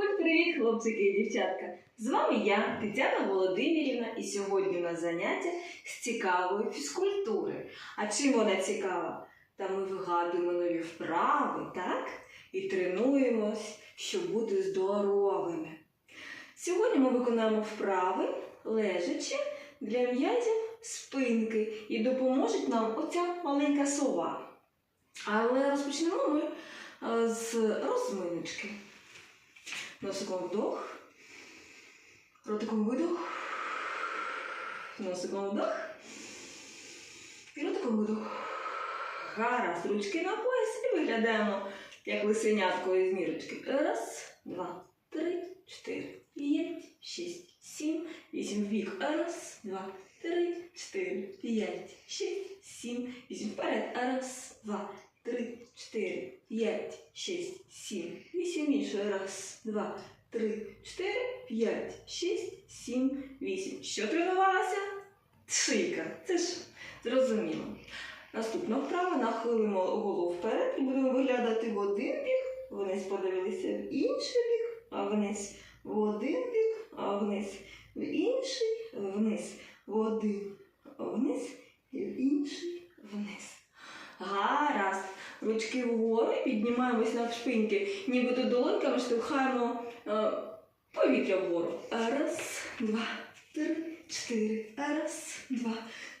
Привіт, хлопчики і дівчатка! З вами я, Тетяна Володимирівна, і сьогодні у нас заняття з цікавої фізкультури. А чим вона цікава? Та ми вигадуємо нові вправи, так? І тренуємось, щоб бути здоровими. Сьогодні ми виконаємо вправи лежачи для м'язів спинки і допоможе нам оця маленька сова. Але розпочнемо ми е, з розминочки. Носиком вдох. Ротиком видох. Носиком вдох. І ротиком видох. Гаразд. Ручки на пояс і виглядаємо, як лисенятко із мірочки. Раз, два, три, чотири, п'ять, шість, сім, вісім. Вбік. Раз, два, три, чотири, п'ять, шість, сім, вісім. Вперед. Раз, два, три, чотири, п'ять, шість, сім, вісім. Інше. Раз, два, три, чотири, п'ять, шість, сім, вісім. Що тренувалася? Шийка. Це ж зрозуміло. Наступна вправа нахилимо голову вперед і будемо виглядати в один бік, вниз подивилися в інший бік, а вниз в один бік, а вниз в інший, вниз в один, вниз і в інший, вниз. Ручки вгору і піднімаємось на шпиньки, нібито долоньками штовхаємо е, повітря вгору. Раз, два, три, чотири. Раз, два,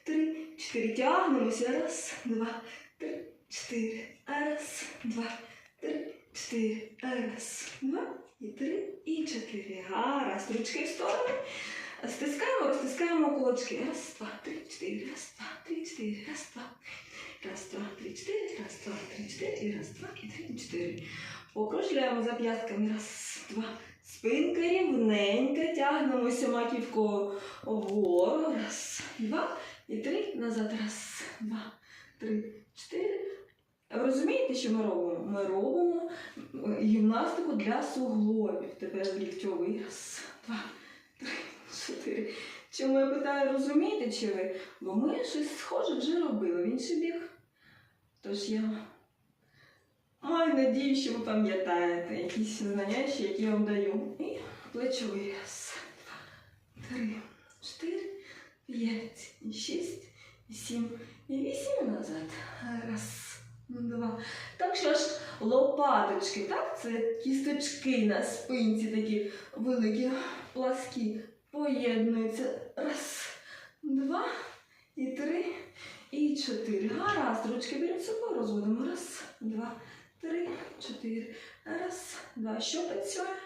три, чотири. Тягнемося. Раз, два, три, чотири. Раз, два, три, чотири. Раз, два і три, і чотири. Гаразд. Ручки в сторони. Стискаємо, розтискаємо кулачки. Раз, два, три, чотири. Раз, два, три, чотири. Раз, два. Раз, два, і три, і чотири. Покружляємо зап'ястками. Раз, два. Спинка рівненька. Тягнемося маківкою вгору. Раз, два. І три. Назад. Раз, два, три, чотири. Розумієте, що ми робимо? Ми робимо гімнастику для суглобів. Тепер ліктьовий. Раз, два, три, чотири. Чому я питаю, розумієте, чи ви? Бо ми щось схоже вже робили в інший бік. Тож я маю надію, що ви пам'ятаєте якісь знання, які я вам даю. І плечовий. Раз, два, три, чотири, п'ять, шість, сім, і вісім назад. Раз, два. Так що ж лопаточки, так? Це кісточки на спинці такі великі, пласкі. Поєднуються. Раз, два, і три, і чотири. Гаразд. Ручки перед собою розводимо. Раз, два, три, чотири. Раз, два. Що працює?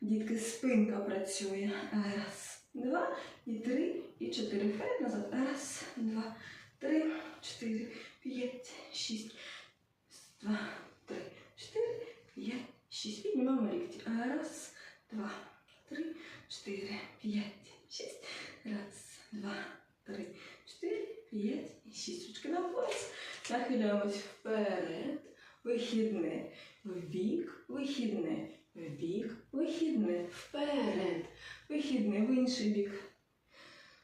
Дітки, спинка працює. Раз, два, і три, і чотири. Вперед, назад. Раз, два, три, чотири, п'ять, шість. Два, три, чотири, п'ять, шість. Піднімаємо лікті. Раз, два, три, чотири, п'ять, шість. Раз, два, три, чотири, п'ять шість. Ручки на пояс. Нахиляємось. Вихідне. Вбік, вихідне. Вбік, вихідне. Вперед. Вихідне в інший бік.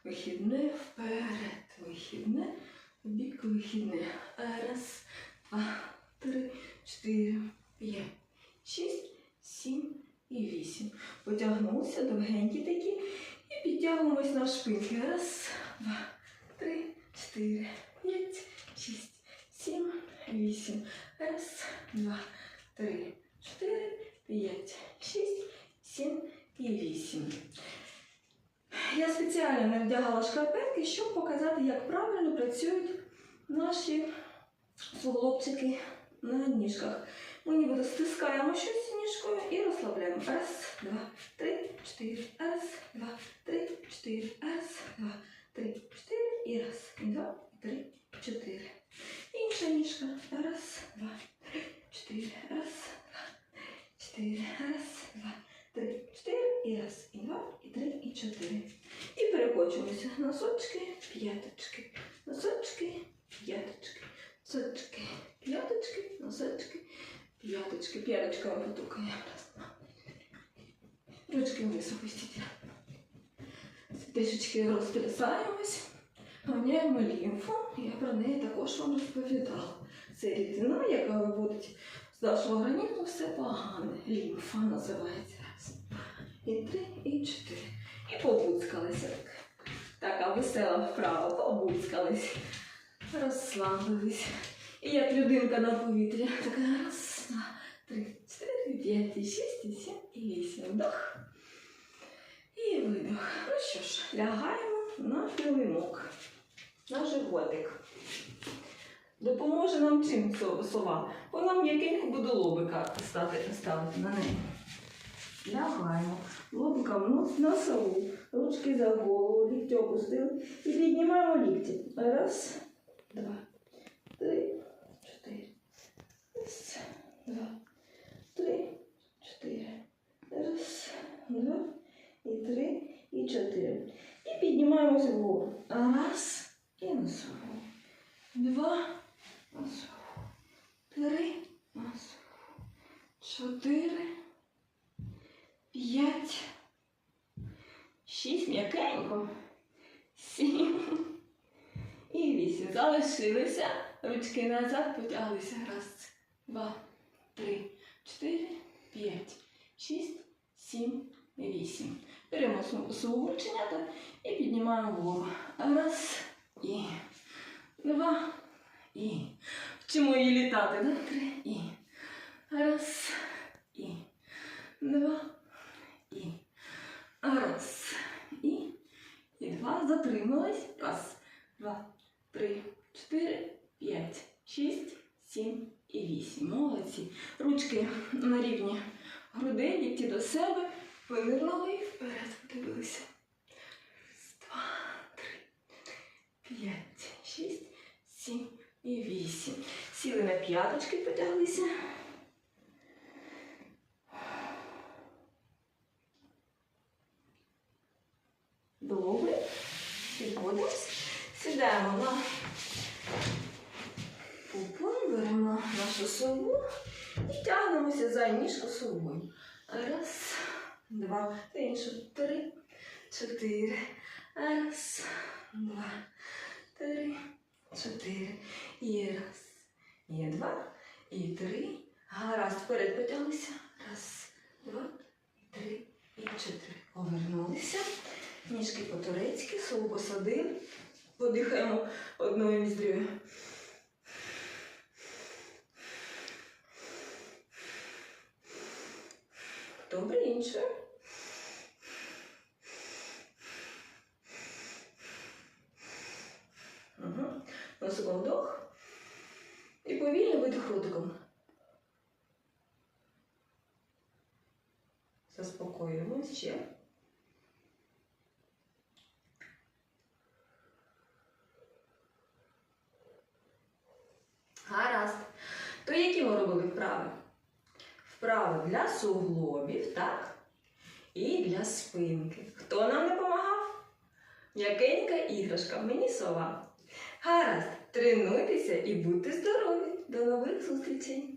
Вихідне вперед. Вихідне. Вбік, вихідне. Раз, два, три, чотири, п'ять, шість, сім і вісім. Потягнулися довгенькі такі. І підтягуємось на шпинки. Раз, два, три, чотири, п'ять, шість, сім, вісім. Раз, два, три, чотири, п'ять, шість, сім і вісім. Я спеціально не вдягала шкарпетки, щоб показати, як правильно працюють наші суглобчики на ніжках. Ми ніби стискаємо щось ніжкою і розслабляємо. Раз, два, три, чотири. Раз, два, три, чотири. Раз, два, три, чотири. І раз, і два, і три, чотири. Інша ніжка. Раз, два, три, чотири. Раз, два, Раз, два, три, чотири. І раз, і два, і три, і чотири. І перекочуємося. Носочки, п'яточки. Носочки, п'яточки. Носочки, п'яточки, носочки, п'яточки. П'яточками потукаємо. Раз, два. Ручки вниз опустіть. Трішечки розтрясаємось, ганяємо лімфу. Я про неї також вам розповідала. Це рідина, яка виводить нашого організму все погане. Лімфа називається. Раз, і три, і чотири. І побуцкалися. Так. Така весела вправа, побуцкались. Розслабились. І як людинка на повітрі. Так раз, два, три, чотири, п'ять, і шість, і сім, і вісім. Вдох. І видох. Ну що ж, лягаємо на килимок, на животик. Допоможе нам чим со- сова? Бо нам м'якенько буде лобика ставити, ставити на неї. Лягаємо. Лобиком нос на сову. Ручки за голову, лікті опустили. І піднімаємо лікті. Раз, два, три, чотири. Раз, два, три, чотири. Раз, два, і три, і чотири. І піднімаємося вгору. Раз, і на сову. Два, на. Три, сову. Чотири. П'ять. Шість м'якенько. Сім. І вісім. Залишилися. Ручки назад потяглися. Раз, два, три, чотири, п'ять, шість, сім, вісім. Беремо рученята і піднімаємо вгору. Раз. І. Два. І. Вчимо її літати. Да? Три. І. Раз. І. Два. І. Раз. І. І два. Затримались. Раз, два, три, чотири, п'ять, шість, сім і вісім. Молодці. Ручки на рівні грудей, лікті до себе. Винирнули і вперед подивилися. Раз, два, три, п'ять, шість, сім і вісім. Сіли на п'яточки, потяглися. Добре. Підводимось. Сідаємо на пупон, беремо нашу сову і тягнемося за ніжку совою. Раз, два, іншу. Три, чотири. Раз, два, три, чотири. І раз, і два, і три. Гаразд, вперед потяглися. Раз, два, три і чотири. Повернулися. Ніжки по-турецьки, сову посадили. Подихаємо одною ніздрю. Добре, іншою. Угу. Носиком вдох. І повільно видих ротиком. Заспокоюємось ще. Гаразд. То які ми робили вправи? Вправи для суглобів, так? І для спинки. Хто нам допомагав? М'якенька іграшка, мені сова. Гаразд, тренуйтеся і будьте здорові. До нових зустрічей!